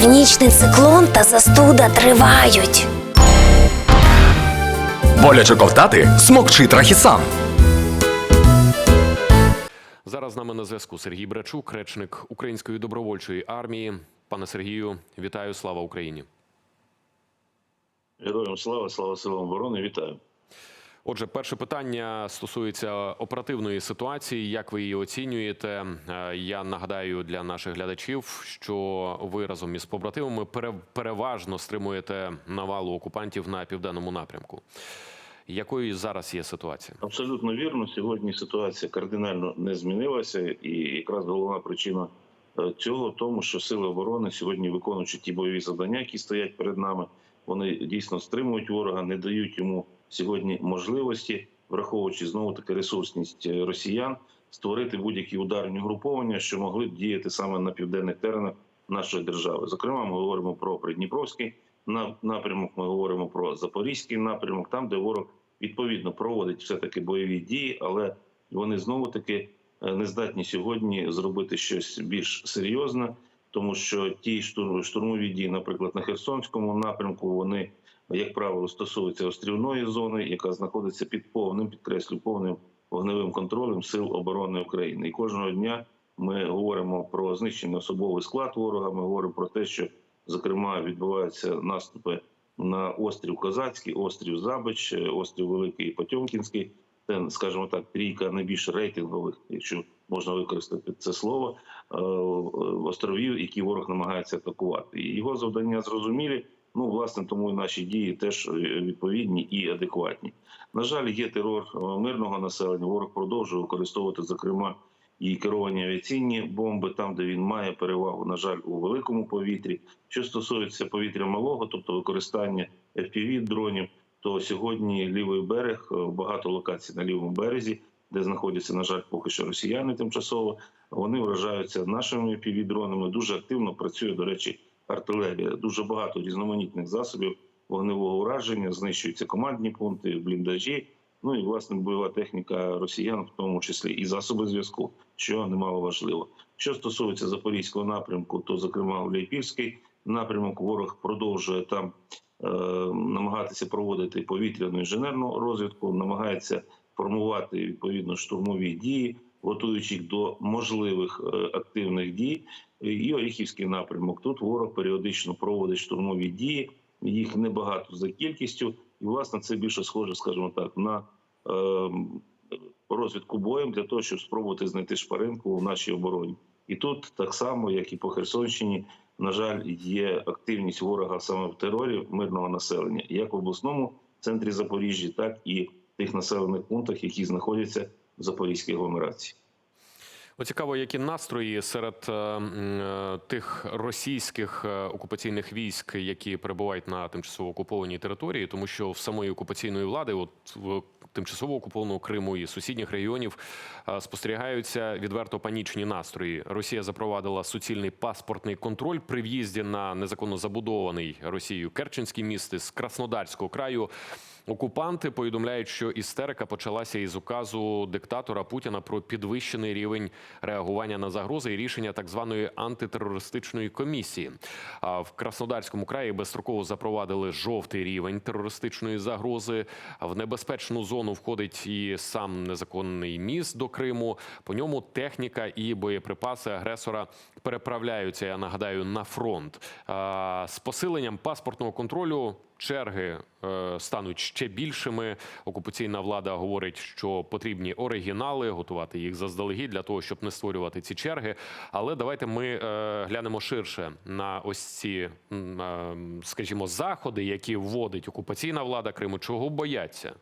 Північний циклон та застуда тривають. Боляче ковтати смокчи трахісан. Зараз з нами на зв'язку Сергій Брачук, речник Української добровольчої армії. Пане Сергію, вітаю! Слава Україні! Героям слава, слава силам оборони, вітаю. Отже, перше питання стосується оперативної ситуації. Як ви її оцінюєте? Е, Я нагадаю для наших глядачів, що ви разом із побратимами пере- переважно стримуєте навалу окупантів на південному напрямку. Якою зараз є ситуація? Абсолютно вірно. Сьогодні ситуація кардинально не змінилася, і якраз головна причина е, цього тому, що сили оборони сьогодні виконуючи ті бойові завдання, які стоять перед нами, вони дійсно стримують ворога, не дають йому сьогодні можливості, враховуючи знову таки ресурсність е, росіян, створити будь-які ударні груповання, що могли б діяти саме на південних теренах нашої держави. Зокрема, ми говоримо про Придніпровський напрямок. Ми говоримо про Запорізький напрямок, там де ворог відповідно проводить все таки бойові дії, але вони знову таки е, не здатні сьогодні зробити щось більш серйозне, тому що ті штурм- штурмові дії, наприклад, на Херсонському напрямку, вони як правило стосуються острівної зони, яка знаходиться під повним, підкреслю, повним вогневим контролем сил оборони України. І кожного дня ми говоримо про знищений особовий склад ворога. Ми говоримо про те, що зокрема відбуваються наступи на острів Козацький, острів Забич, е, острів Великий Потьомкінський. Це, скажімо так, трійка найбільш рейтингових, якщо можна використати це слово, е, островів, які ворог намагається атакувати. І його завдання зрозумілі. Ну, власне, тому і наші дії теж е, відповідні і адекватні. На жаль, є терор е, мирного населення. Ворог продовжує використовувати, зокрема, і керовані авіаційні бомби там, де він має перевагу, на жаль, у великому повітрі. Що стосується повітря малого, тобто використання fpv дронів, то сьогодні лівий берег, е, багато локацій на лівому березі, де знаходяться, на жаль, поки що росіяни тимчасово. Вони вражаються нашими fpv дронами. Дуже активно працює, до речі, артилерія. Дуже багато різноманітних засобів вогневого ураження, знищуються командні пункти, бліндажі. Ну і власне бойова техніка росіян, в тому числі і засоби зв'язку, що немало важливо. Що стосується запорізького напрямку, то зокрема у Лейпільський напрямок ворог продовжує там е, намагатися проводити повітряну інженерну розвідку, намагається формувати відповідно штурмові дії, готуючи їх до можливих е, активних дій. І Оріхівський напрямок. Тут ворог періодично проводить штурмові дії. Їх небагато за кількістю, і власне це більше схоже, скажімо так, на е, розвідку боєм для того, щоб спробувати знайти шпаринку в нашій обороні. І тут так само, як і по Херсонщині, на жаль, є активність ворога саме в терорі мирного населення, як в обласному центрі Запоріжжя, так і в тих населених пунктах, які знаходяться в Запорізькій агломерації. Цікаво, які настрої серед е, е, тих російських е, окупаційних військ, які перебувають на тимчасово окупованій території, тому що в самої окупаційної влади, от в тимчасово окупованого Криму і сусідніх регіонів, спостерігаються відверто панічні настрої. Росія запровадила суцільний паспортний контроль при в'їзді на незаконно забудований Росією Керченський міст із Краснодарського краю. Окупанти повідомляють, що істерика почалася із указу диктатора Путіна про підвищений рівень реагування на загрози і рішення так званої антитерористичної комісії. А в Краснодарському краї безстроково запровадили жовтий рівень терористичної загрози. В небезпечну зону входить і сам незаконний міст до Криму. По ньому техніка і боєприпаси агресора переправляються. Я нагадаю на фронт з посиленням паспортного контролю. Черги е, стануть ще більшими. Окупаційна влада говорить, що потрібні оригінали, готувати їх заздалегідь для того, щоб не створювати ці черги. Але давайте ми е, глянемо ширше на ось ці, е, скажімо, заходи, які вводить окупаційна влада Криму. Чого бояться?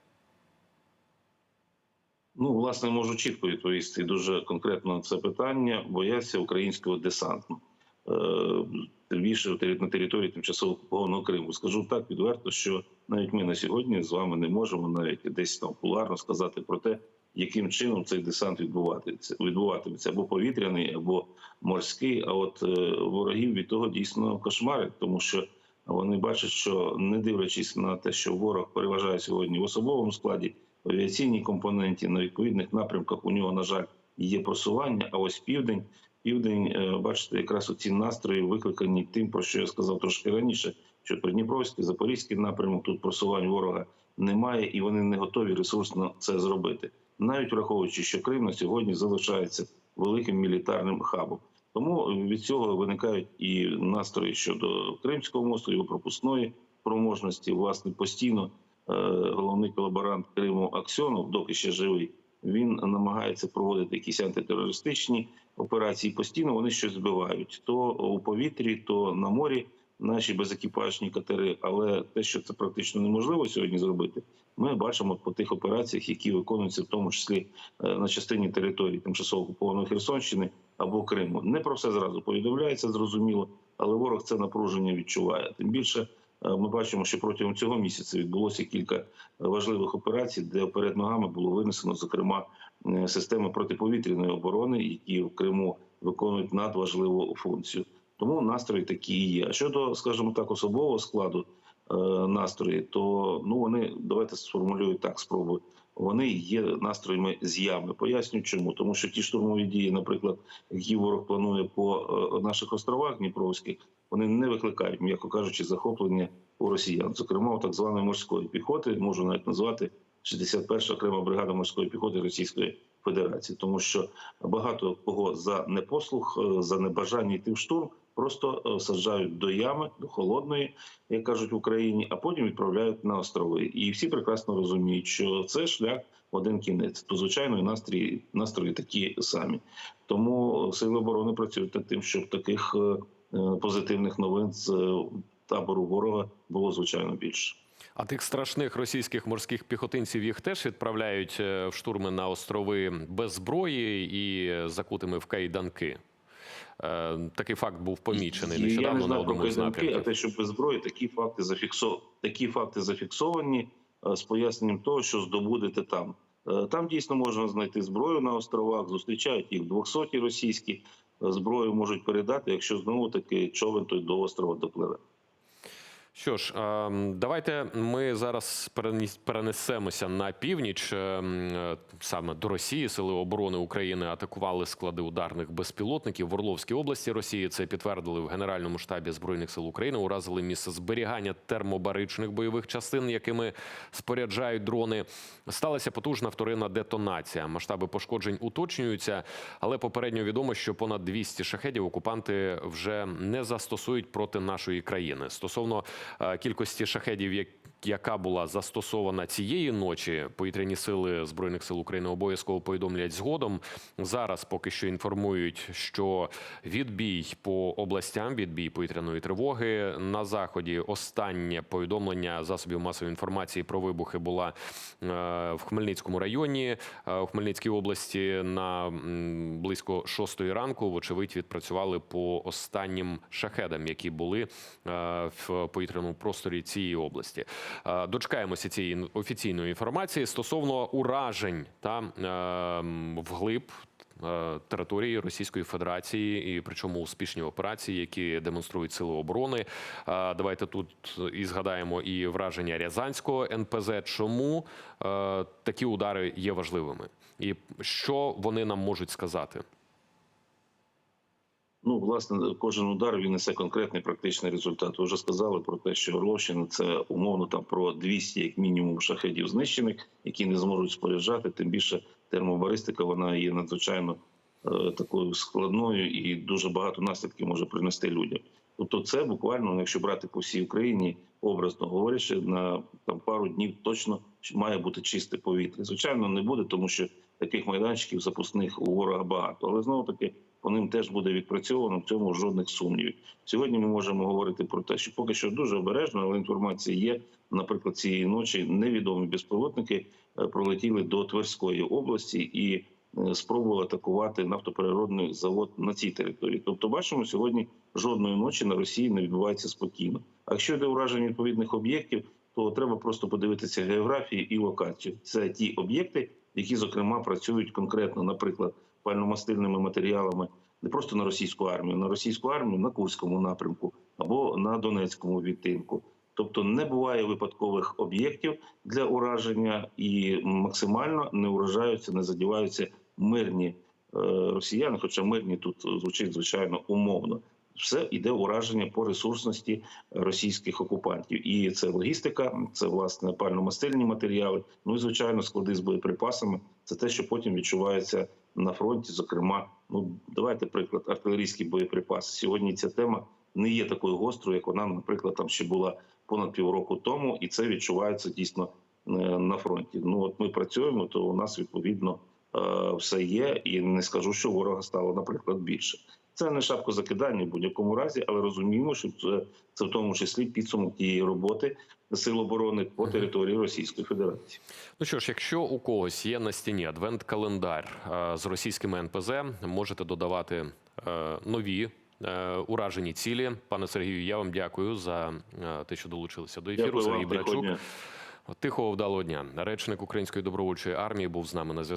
Ну, власне, можу чітко відповісти дуже конкретно на це питання. Бояться українського десанту. Е, на території тимчасово окупованого Криму. Скажу так відверто, що навіть ми на сьогодні з вами не можемо навіть десь там популярно сказати про те, яким чином цей десант відбуватиметься, відбуватиметься або повітряний, або морський. А от е, ворогів від того дійсно кошмарить, тому що вони бачать, що не дивлячись на те, що ворог переважає сьогодні в особовому складі, в авіаційній компоненті на відповідних напрямках у нього, на жаль, є просування. А ось південь Південь, е, бачите, якраз оці настрої викликані тим, про що я сказав трошки раніше, що Придніпровський, Запорізький напрямок тут просувань ворога немає, і вони не готові ресурсно це зробити, навіть враховуючи, що Крим на сьогодні залишається великим мілітарним хабом. Тому від цього виникають і настрої щодо Кримського мосту, його пропускної спроможності. Власне, постійно е, головний колаборант Криму Аксьонов, доки ще живий, він намагається проводити якісь антитерористичні операції. Постійно вони щось збивають то у повітрі, то на морі. Наші безекіпажні катери, але те, що це практично неможливо сьогодні зробити, ми бачимо по тих операціях, які виконуються, в тому числі е, на частині території тимчасово окупованої Херсонщини або Криму. Не про все зразу повідомляється, зрозуміло, але ворог це напруження відчуває. Тим більше ми бачимо, що протягом цього місяця відбулося кілька е, важливих операцій, де перед ногами було винесено, зокрема, е, системи протиповітряної оборони, які в Криму виконують надважливу функцію. Тому настрої такі і є. А щодо, скажімо так, особового складу е, настрої, то ну вони давайте сформулюю так, спробую. Вони є настроями з ями. Поясню, чому тому, що ті штурмові дії, наприклад, які ворог планує по е, наших островах Дніпровських, вони не викликають, м'яко кажучи, захоплення у росіян, зокрема у так званої морської піхоти, можу навіть назвати 61 окрема бригада морської піхоти Російської Федерації, тому що багато кого за непослух, е, за небажання йти в штурм. Просто е, саджають до ями, до холодної, як кажуть в Україні, а потім відправляють на острови. І всі прекрасно розуміють, що це шлях один кінець. То звичайно, і настрої настрої такі самі. Тому сили оборони працюють над тим, щоб таких е, е, позитивних новин з е, табору ворога було звичайно більше. А тих страшних російських морських піхотинців їх теж відправляють е, в штурми на острови без зброї і закутими в кайданки. Е, Такий факт був помічений Я не нещодавно на знаю про одному з кайданки, а те, що без зброї, такі факти зафіксо... такі факти зафіксовані е, з поясненням того, що здобудете там. Е, Там дійсно можна знайти зброю на островах, зустрічають їх 200 російські. Зброю можуть передати, якщо знову таки човен той до острова допливе. Що ж, ем, давайте ми зараз перенесемося на північ. ем, е, Саме до Росії сили оборони України атакували склади ударних безпілотників в Орловській області Росії. Це підтвердили в Генеральному штабі збройних сил України. Уразили місце зберігання термобаричних бойових частин, якими споряджають дрони. Сталася потужна вторинна детонація. Масштаби пошкоджень уточнюються, але попередньо відомо, що понад 200 шахедів окупанти вже не застосують проти нашої країни. Стосовно кількості шахедів, яка була застосована цієї ночі, повітряні сили збройних сил України обов'язково повідомлять згодом. Зараз поки що інформують, що відбій по областям, відбій повітряної тривоги на заході. Останнє повідомлення засобів масової інформації про вибухи була е, в Хмельницькому районі, е, в Хмельницькій області на близько шостої ранку. Вочевидь, відпрацювали по останнім шахедам, які були е, в повітряному просторі цієї області. Е, Дочекаємося цієї офіційної інформації стосовно уражень та е, вглиб. е, Території Російської Федерації, і причому успішні операції, які демонструють сили оборони. Е, Давайте тут і згадаємо і враження Рязанського НПЗ. Чому такі удари є важливими, і що вони нам можуть сказати? Ну, власне, кожен удар він несе конкретний практичний результат. Ви вже сказали про те, що Орловщина це умовно там про 200, як мінімум, шахедів знищених, які не зможуть споряджати. Тим більше термобаристика вона є надзвичайно е, такою складною і дуже багато наслідків може принести людям. Тобто, це буквально, ну, якщо брати по всій Україні, образно говорячи, на там пару днів точно має бути чисте повітря. Звичайно, не буде, тому що таких майданчиків запускних у ворога багато, але знову таки по ним теж буде відпрацьовано. В цьому жодних сумнівів. Сьогодні ми можемо говорити про те, що поки що дуже обережно, але інформація є. Наприклад, цієї ночі невідомі безпілотники е, пролетіли до Тверської області і е, спробували атакувати нафтопереробний завод на цій території. Тобто, бачимо сьогодні жодної ночі на Росії не відбувається спокійно. А якщо йде ураження відповідних об'єктів, то треба просто подивитися географію і локацію. Це ті об'єкти, які зокрема працюють конкретно, наприклад, пальномастильними матеріалами не просто на російську армію, на російську армію на Курському напрямку або на Донецькому відтинку. Тобто не буває випадкових об'єктів для ураження і максимально не уражаються, не задіваються мирні росіяни, хоча мирні тут звучить звичайно умовно. Все йде ураження по ресурсності російських окупантів, і це логістика, це власне пально-мастильні матеріали. Ну і звичайно, склади з боєприпасами. Це те, що потім відчувається на фронті. Зокрема, ну давайте приклад артилерійські боєприпаси. Сьогодні ця тема не є такою гострою, як вона, наприклад, там ще була понад півроку тому, і це відчувається дійсно е, на фронті. Ну от ми працюємо, то у нас відповідно е, все є, і не скажу, що ворога стало, наприклад, більше. Це не шапко закидання в будь-якому разі, але розуміємо, що це, це в тому числі підсумок тієї роботи сил оборони по території Російської Федерації. Ну що ж, якщо у когось є на стіні адвент-календар е, з російськими НПЗ, можете додавати е, нові. е, Уражені цілі, пане Сергію, я вам дякую за те, що долучилися до ефіру. Дякую Сергій вам, Брачук. Тихого вдалого дня. Речник Української добровольчої армії був з нами на зв'язку.